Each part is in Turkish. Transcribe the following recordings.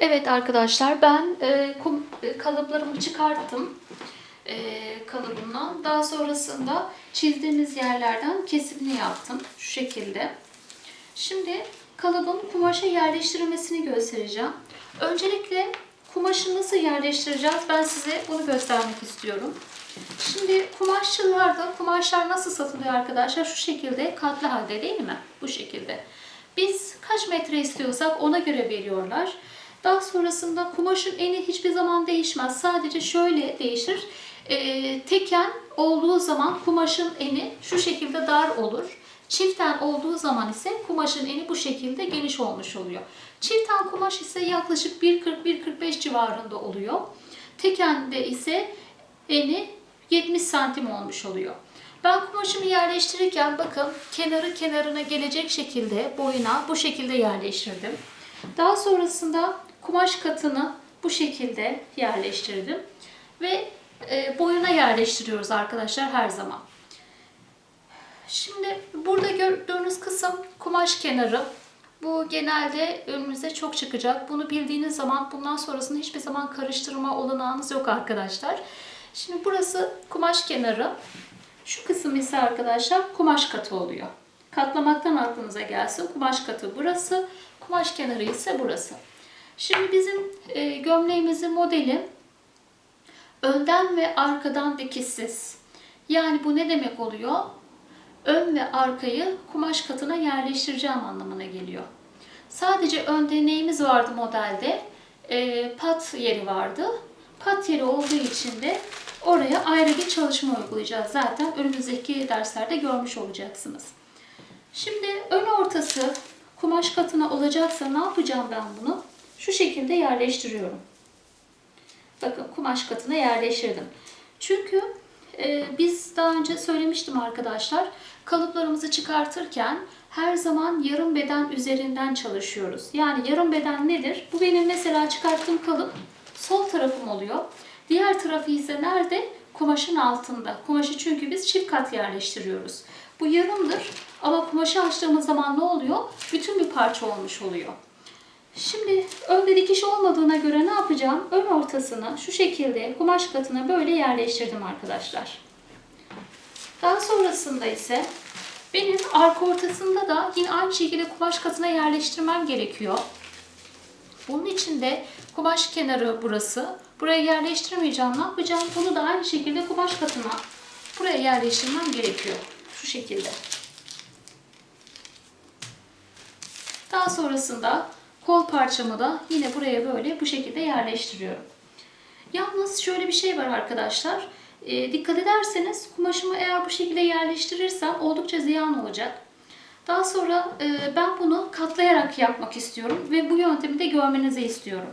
Evet arkadaşlar ben e, kum, e, kalıplarımı çıkarttım e, kalıbımdan. Daha sonrasında çizdiğimiz yerlerden kesimini yaptım şu şekilde. Şimdi kalıbın kumaşa yerleştirilmesini göstereceğim. Öncelikle kumaşı nasıl yerleştireceğiz ben size bunu göstermek istiyorum. Şimdi kumaşçılarda kumaşlar nasıl satılıyor arkadaşlar? Şu şekilde katlı halde değil mi? Bu şekilde. Biz kaç metre istiyorsak ona göre veriyorlar. Daha sonrasında kumaşın eni hiçbir zaman değişmez. Sadece şöyle değişir. Ee, teken olduğu zaman kumaşın eni şu şekilde dar olur. Çiften olduğu zaman ise kumaşın eni bu şekilde geniş olmuş oluyor. Çiften kumaş ise yaklaşık 1.40-1.45 civarında oluyor. Tekende ise eni 70 santim olmuş oluyor. Ben kumaşımı yerleştirirken bakın kenarı kenarına gelecek şekilde boyuna bu şekilde yerleştirdim. Daha sonrasında kumaş katını bu şekilde yerleştirdim. Ve e, boyuna yerleştiriyoruz arkadaşlar her zaman. Şimdi burada gördüğünüz kısım kumaş kenarı. Bu genelde önünüze çok çıkacak. Bunu bildiğiniz zaman bundan sonrasında hiçbir zaman karıştırma olanağınız yok arkadaşlar. Şimdi burası kumaş kenarı. Şu kısım ise arkadaşlar kumaş katı oluyor. Katlamaktan aklınıza gelsin. Kumaş katı burası. Kumaş kenarı ise burası. Şimdi bizim e, gömleğimizin modeli önden ve arkadan dikişsiz. Yani bu ne demek oluyor? Ön ve arkayı kumaş katına yerleştireceğim anlamına geliyor. Sadece önde neyimiz vardı modelde? E, pat yeri vardı. Pat yeri olduğu için de oraya ayrı bir çalışma uygulayacağız. Zaten önümüzdeki derslerde görmüş olacaksınız. Şimdi ön ortası kumaş katına olacaksa ne yapacağım ben bunu? Şu şekilde yerleştiriyorum. Bakın kumaş katına yerleştirdim. Çünkü e, biz daha önce söylemiştim arkadaşlar. Kalıplarımızı çıkartırken her zaman yarım beden üzerinden çalışıyoruz. Yani yarım beden nedir? Bu benim mesela çıkarttığım kalıp sol tarafım oluyor. Diğer tarafı ise nerede? Kumaşın altında. Kumaşı çünkü biz çift kat yerleştiriyoruz. Bu yarımdır ama kumaşı açtığımız zaman ne oluyor? Bütün bir parça olmuş oluyor. Şimdi önde dikiş olmadığına göre ne yapacağım? Ön ortasını şu şekilde kumaş katına böyle yerleştirdim arkadaşlar. Daha sonrasında ise benim arka ortasında da yine aynı şekilde kumaş katına yerleştirmem gerekiyor. Bunun için de kumaş kenarı burası. Buraya yerleştirmeyeceğim. Ne yapacağım? Bunu da aynı şekilde kumaş katına buraya yerleştirmem gerekiyor. Şu şekilde. Daha sonrasında kol parçamı da yine buraya böyle bu şekilde yerleştiriyorum. Yalnız şöyle bir şey var arkadaşlar. E, dikkat ederseniz kumaşımı eğer bu şekilde yerleştirirsem oldukça ziyan olacak. Daha sonra e, ben bunu katlayarak yapmak istiyorum ve bu yöntemi de görmenizi istiyorum.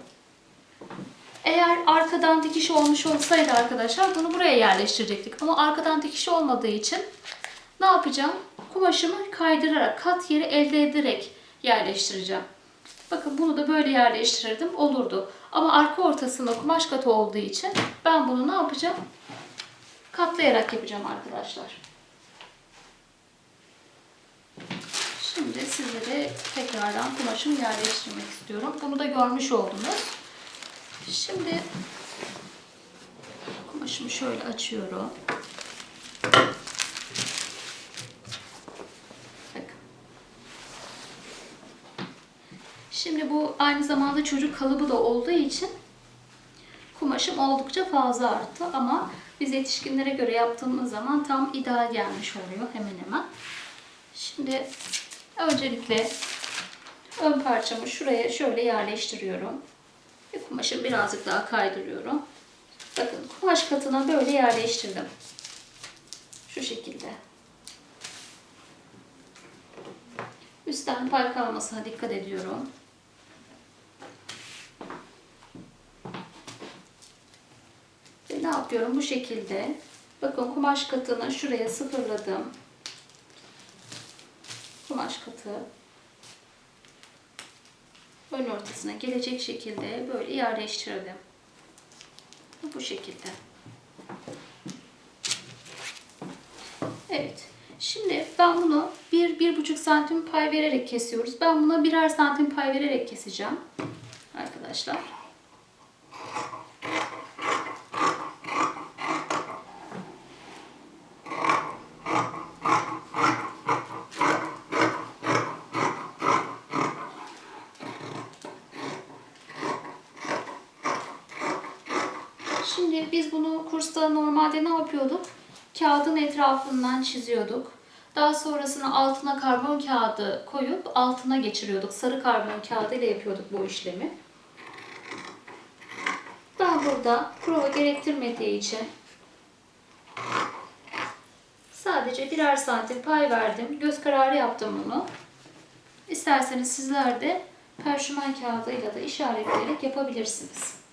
Eğer arkadan dikiş olmuş olsaydı arkadaşlar bunu buraya yerleştirecektik. Ama arkadan dikiş olmadığı için ne yapacağım? Kumaşımı kaydırarak, kat yeri elde ederek yerleştireceğim. Bakın bunu da böyle yerleştirirdim olurdu. Ama arka ortasında kumaş katı olduğu için ben bunu ne yapacağım? Katlayarak yapacağım arkadaşlar. Şimdi sizlere tekrardan kumaşımı yerleştirmek istiyorum. Bunu da görmüş oldunuz. Şimdi kumaşımı şöyle açıyorum. Şimdi bu aynı zamanda çocuk kalıbı da olduğu için kumaşım oldukça fazla arttı ama biz yetişkinlere göre yaptığımız zaman tam ideal gelmiş oluyor hemen hemen. Şimdi öncelikle ön parçamı şuraya şöyle yerleştiriyorum. Ve kumaşı birazcık daha kaydırıyorum. Bakın kumaş katına böyle yerleştirdim. Şu şekilde. Üstten pay kalmasına dikkat ediyorum. Ne yapıyorum? Bu şekilde. Bakın kumaş katını şuraya sıfırladım. Kumaş katı ön ortasına gelecek şekilde böyle yerleştirdim. Bu şekilde. Evet. Şimdi ben bunu 1-1,5 santim pay vererek kesiyoruz. Ben buna birer santim pay vererek keseceğim. arkadaşlar. Şimdi biz kursta normalde ne yapıyorduk? Kağıdın etrafından çiziyorduk. Daha sonrasında altına karbon kağıdı koyup altına geçiriyorduk. Sarı karbon kağıdı ile yapıyorduk bu işlemi. Ben burada prova gerektirmediği için sadece birer santim pay verdim. Göz kararı yaptım bunu. İsterseniz sizler de perşümen kağıdıyla da işaretleyerek yapabilirsiniz.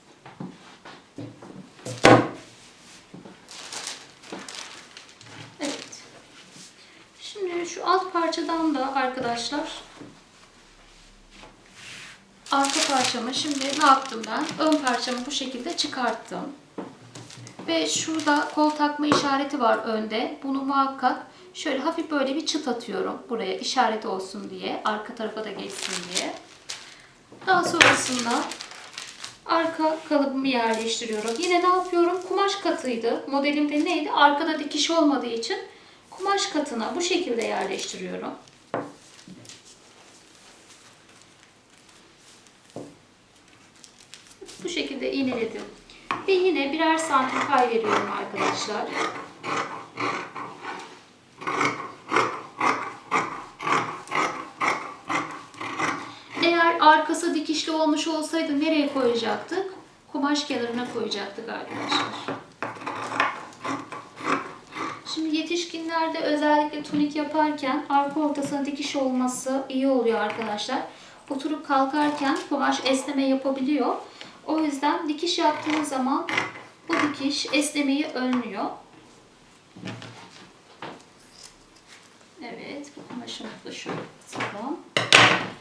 Evet. Şimdi şu parçadan da arkadaşlar arka parçamı şimdi ne yaptım ben? Ön parçamı bu şekilde çıkarttım. Ve şurada kol takma işareti var önde. Bunu muhakkak şöyle hafif böyle bir çıt atıyorum buraya işaret olsun diye. Arka tarafa da geçsin diye. Daha sonrasında arka kalıbımı yerleştiriyorum. Yine ne yapıyorum? Kumaş katıydı. Modelimde neydi? Arkada dikiş olmadığı için kumaş katına bu şekilde yerleştiriyorum. Bu şekilde iğneledim. Ve yine birer santim pay veriyorum arkadaşlar. Eğer arkası dikişli olmuş olsaydı nereye koyacaktık? Kumaş kenarına koyacaktık arkadaşlar. Şimdi yetişkinlerde özellikle tunik yaparken arka ortasına dikiş olması iyi oluyor arkadaşlar. Oturup kalkarken kumaş esneme yapabiliyor. O yüzden dikiş yaptığınız zaman bu dikiş esnemeyi önlüyor. Evet, bu kumaşımı da şöyle.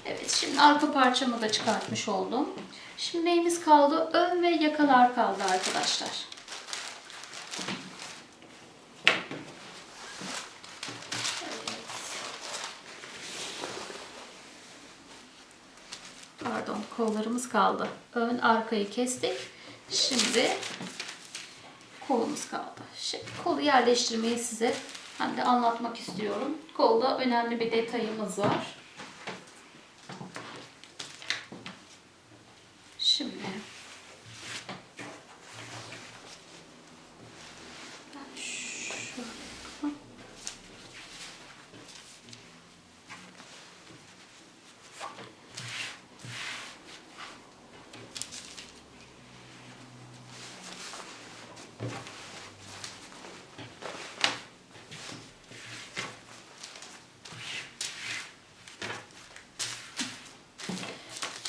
Evet, şimdi arka parçamı da çıkartmış oldum. Şimdi neyimiz kaldı? Ön ve yakalar kaldı arkadaşlar. Kollarımız kaldı. Ön arkayı kestik. Şimdi kolumuz kaldı. Şimdi kolu yerleştirmeyi size hem de anlatmak istiyorum. Kolda önemli bir detayımız var. Şimdi ben şöyle yapalım.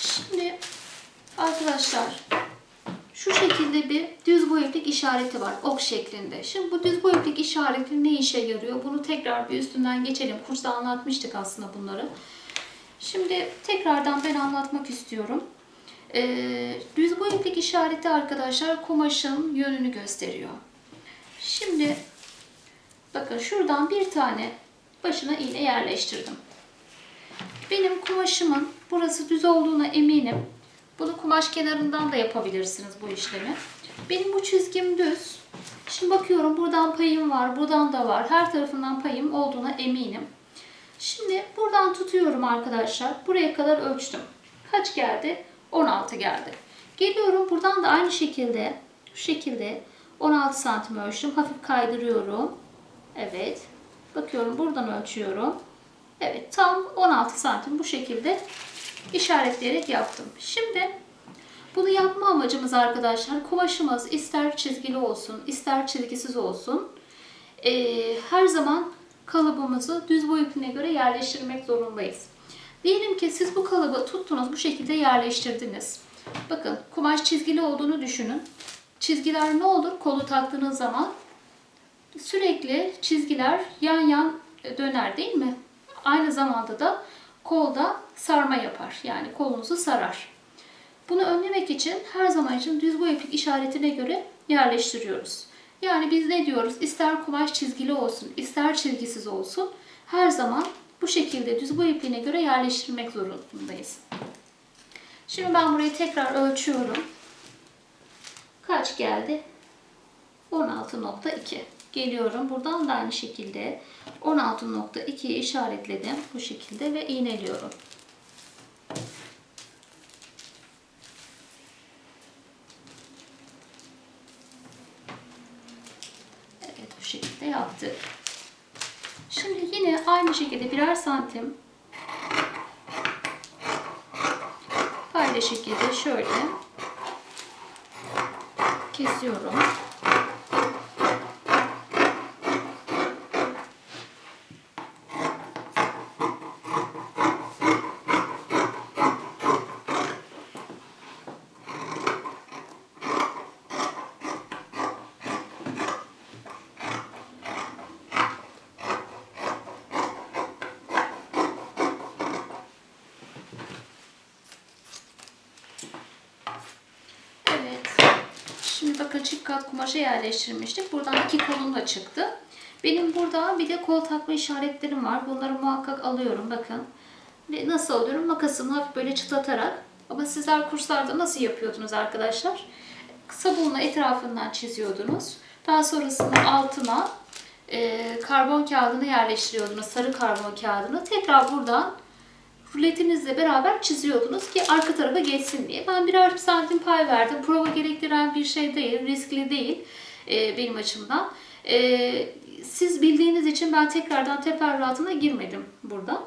Şimdi arkadaşlar şu şekilde bir düz boy iplik işareti var ok şeklinde. Şimdi bu düz boy iplik işareti ne işe yarıyor? Bunu tekrar bir üstünden geçelim. Kursta anlatmıştık aslında bunları. Şimdi tekrardan ben anlatmak istiyorum. Ee, düz boy iplik işareti arkadaşlar kumaşın yönünü gösteriyor. Şimdi bakın şuradan bir tane başına iğne yerleştirdim. Benim kumaşımın burası düz olduğuna eminim. Bunu kumaş kenarından da yapabilirsiniz bu işlemi. Benim bu çizgim düz. Şimdi bakıyorum buradan payım var, buradan da var. Her tarafından payım olduğuna eminim. Şimdi buradan tutuyorum arkadaşlar. Buraya kadar ölçtüm. Kaç geldi? 16 geldi. Geliyorum buradan da aynı şekilde şu şekilde 16 santim ölçtüm. Hafif kaydırıyorum. Evet. Bakıyorum buradan ölçüyorum. Evet tam 16 santim bu şekilde işaretleyerek yaptım. Şimdi bunu yapma amacımız arkadaşlar kumaşımız ister çizgili olsun ister çizgisiz olsun ee, her zaman kalıbımızı düz boy ipine göre yerleştirmek zorundayız. Diyelim ki siz bu kalıbı tuttunuz bu şekilde yerleştirdiniz. Bakın kumaş çizgili olduğunu düşünün. Çizgiler ne olur kolu taktığınız zaman sürekli çizgiler yan yan döner değil mi? Aynı zamanda da kolda sarma yapar. Yani kolunuzu sarar. Bunu önlemek için her zaman için düz boy iplik işaretine göre yerleştiriyoruz. Yani biz ne diyoruz? İster kumaş çizgili olsun, ister çizgisiz olsun her zaman bu şekilde düz boy ipliğine göre yerleştirmek zorundayız. Şimdi ben burayı tekrar ölçüyorum. Kaç geldi? 16.2. Geliyorum. Buradan da aynı şekilde 16.2'yi işaretledim. Bu şekilde ve iğneliyorum. Evet bu şekilde yaptık. Şimdi yine aynı şekilde birer santim payla şekilde şöyle kesiyorum. Evet. Şimdi bakın çift kat kumaşa yerleştirmiştik. Buradan iki kolum da çıktı. Benim burada bir de kol takma işaretlerim var. Bunları muhakkak alıyorum bakın. Ve nasıl alıyorum? Makasımı hafif böyle çıtlatarak. Ama sizler kurslarda nasıl yapıyordunuz arkadaşlar? Sabunla etrafından çiziyordunuz. Daha sonrasında altına e, karbon kağıdını yerleştiriyordunuz. Sarı karbon kağıdını. Tekrar buradan ruletinizle beraber çiziyordunuz ki arka tarafa geçsin diye. Ben birer santim pay verdim. Prova gerektiren bir şey değil, riskli değil e, benim açımdan. E, siz bildiğiniz için ben tekrardan teferruatına girmedim burada.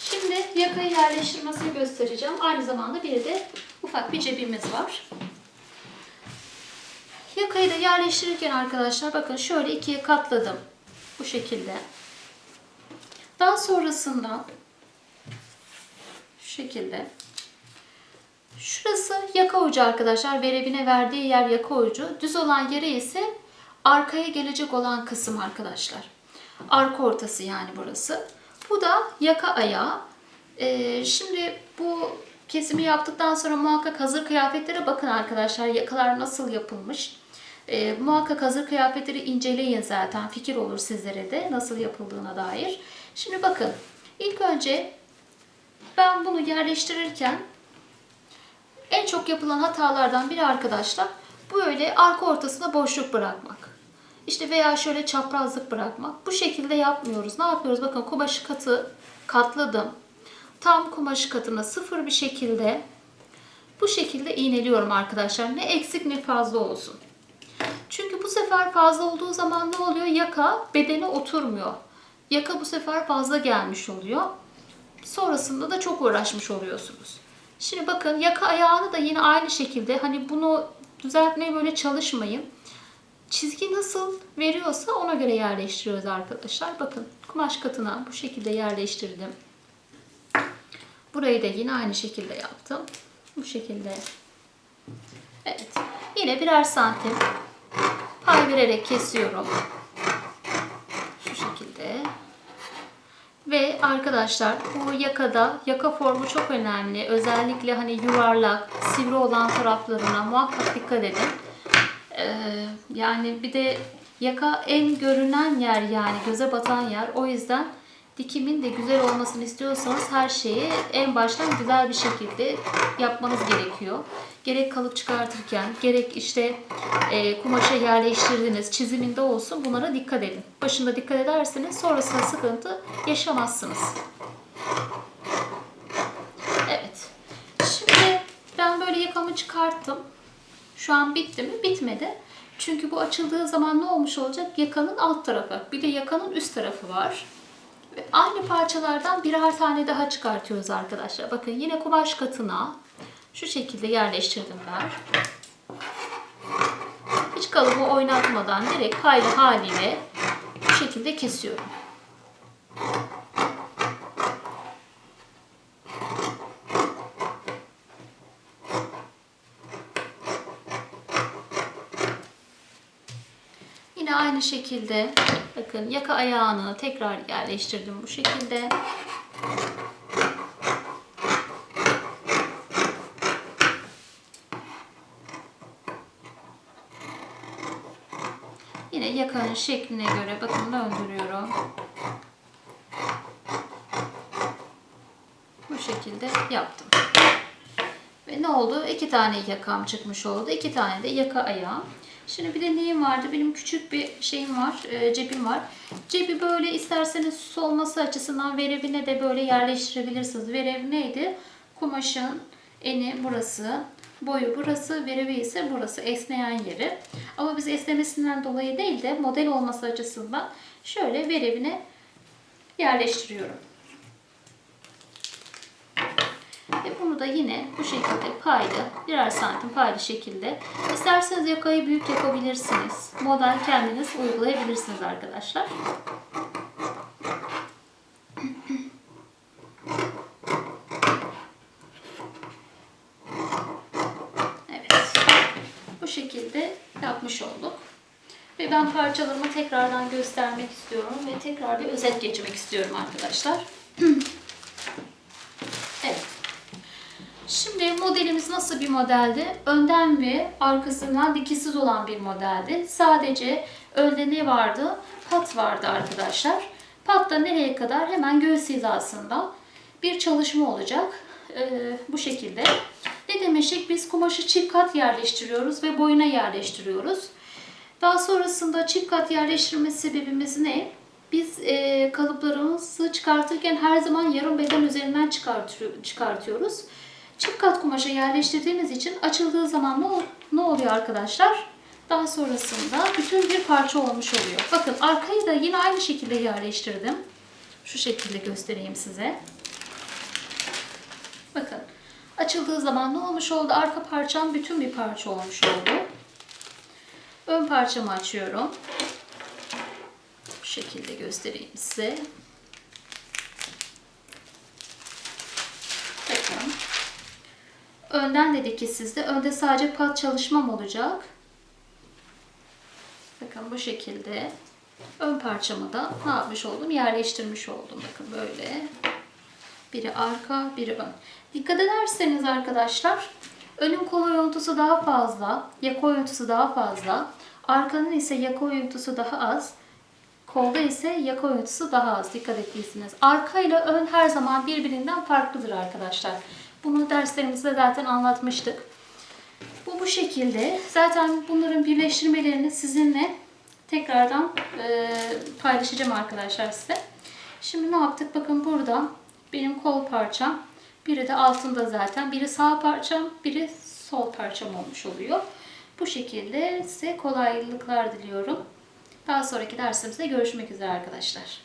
Şimdi yakayı yerleştirmesini göstereceğim. Aynı zamanda bir de ufak bir cebimiz var. Yakayı da yerleştirirken arkadaşlar bakın şöyle ikiye katladım. Bu şekilde. Daha sonrasında şekilde. Şurası yaka ucu arkadaşlar. Verebine verdiği yer yaka ucu. Düz olan yere ise arkaya gelecek olan kısım arkadaşlar. Arka ortası yani burası. Bu da yaka ayağı. Ee, şimdi bu kesimi yaptıktan sonra muhakkak hazır kıyafetlere bakın arkadaşlar. Yakalar nasıl yapılmış. Ee, muhakkak hazır kıyafetleri inceleyin zaten. Fikir olur sizlere de nasıl yapıldığına dair. Şimdi bakın. İlk önce ben bunu yerleştirirken en çok yapılan hatalardan biri arkadaşlar böyle arka ortasına boşluk bırakmak. İşte veya şöyle çaprazlık bırakmak. Bu şekilde yapmıyoruz. Ne yapıyoruz? Bakın kumaşı katı katladım. Tam kumaşı katına sıfır bir şekilde bu şekilde iğneliyorum arkadaşlar. Ne eksik ne fazla olsun. Çünkü bu sefer fazla olduğu zaman ne oluyor? Yaka bedene oturmuyor. Yaka bu sefer fazla gelmiş oluyor. Sonrasında da çok uğraşmış oluyorsunuz. Şimdi bakın yaka ayağını da yine aynı şekilde hani bunu düzeltmeye böyle çalışmayın. Çizgi nasıl veriyorsa ona göre yerleştiriyoruz arkadaşlar. Bakın kumaş katına bu şekilde yerleştirdim. Burayı da yine aynı şekilde yaptım. Bu şekilde. Evet. Yine birer santim pay vererek kesiyorum. Şu şekilde. Ve arkadaşlar bu yakada yaka formu çok önemli. Özellikle hani yuvarlak, sivri olan taraflarına muhakkak dikkat edin. Ee, yani bir de yaka en görünen yer yani göze batan yer. O yüzden dikimin de güzel olmasını istiyorsanız her şeyi en baştan güzel bir şekilde yapmanız gerekiyor. Gerek kalıp çıkartırken, gerek işte e, kumaşa yerleştirdiniz, çiziminde olsun bunlara dikkat edin. Başında dikkat ederseniz sonrasında sıkıntı yaşamazsınız. Evet. Şimdi ben böyle yakamı çıkarttım. Şu an bitti mi? Bitmedi. Çünkü bu açıldığı zaman ne olmuş olacak? Yakanın alt tarafı. Bir de yakanın üst tarafı var. Ve aynı parçalardan birer tane daha çıkartıyoruz arkadaşlar. Bakın yine kumaş katına şu şekilde yerleştirdim ben. Hiç kalıbı oynatmadan direkt paylı haliyle bu şekilde kesiyorum. Yine aynı şekilde bakın yaka ayağını tekrar yerleştirdim bu şekilde. Yine yakanın şekline göre bakın döndürüyorum. Bu şekilde yaptım. Ve ne oldu? İki tane yakam çıkmış oldu. İki tane de yaka ayağım. Şimdi bir de neyim vardı? Benim küçük bir şeyim var, e, cebim var. Cebi böyle isterseniz süs olması açısından verevine de böyle yerleştirebilirsiniz. Verev neydi? Kumaşın eni burası, boyu burası, verevi ise burası esneyen yeri. Ama biz esnemesinden dolayı değil de model olması açısından şöyle verevine yerleştiriyorum. Ve bunu da yine bu şekilde paylı, birer santim paylı şekilde. İsterseniz yakayı büyük yapabilirsiniz. Model kendiniz uygulayabilirsiniz arkadaşlar. Evet. Bu şekilde yapmış olduk. Ve ben parçalarımı tekrardan göstermek istiyorum ve tekrar bir özet geçmek istiyorum arkadaşlar. evet. Şimdi modelimiz nasıl bir modeldi? Önden ve arkasından dikişsiz olan bir modeldi. Sadece önde ne vardı? Pat vardı arkadaşlar. Patta nereye kadar? Hemen göğüs hizasında bir çalışma olacak. Ee, bu şekilde. Ne demiştik? Biz kumaşı çift kat yerleştiriyoruz ve boyuna yerleştiriyoruz. Daha sonrasında çift kat yerleştirme sebebimiz ne? Biz e, kalıplarımızı çıkartırken her zaman yarım beden üzerinden çıkartıyor, çıkartıyoruz. Çift kat kumaşa yerleştirdiğimiz için açıldığı zaman ne, ne oluyor arkadaşlar? Daha sonrasında bütün bir parça olmuş oluyor. Bakın arkayı da yine aynı şekilde yerleştirdim. Şu şekilde göstereyim size. Bakın açıldığı zaman ne olmuş oldu? Arka parçam bütün bir parça olmuş oldu. Ön parçamı açıyorum. Bu şekilde göstereyim size. Bakın. Önden de dikişsizde. Önde sadece pat çalışmam olacak. Bakın bu şekilde. Ön parçamı da ne yapmış oldum? Yerleştirmiş oldum. Bakın böyle. Biri arka, biri ön. Dikkat ederseniz arkadaşlar, önün kol oyuntusu daha fazla, yaka oyuntusu daha fazla, arkanın ise yaka oyuntusu daha az, kolda ise yaka oyuntusu daha az. Dikkat ettiyseniz. Arka ile ön her zaman birbirinden farklıdır arkadaşlar. Bunu derslerimizde zaten anlatmıştık. Bu bu şekilde. Zaten bunların birleştirmelerini sizinle tekrardan e, paylaşacağım arkadaşlar size. Şimdi ne yaptık? Bakın burada benim kol parçam. Biri de altında zaten. Biri sağ parçam, biri sol parçam olmuş oluyor. Bu şekilde size kolaylıklar diliyorum. Daha sonraki dersimizde görüşmek üzere arkadaşlar.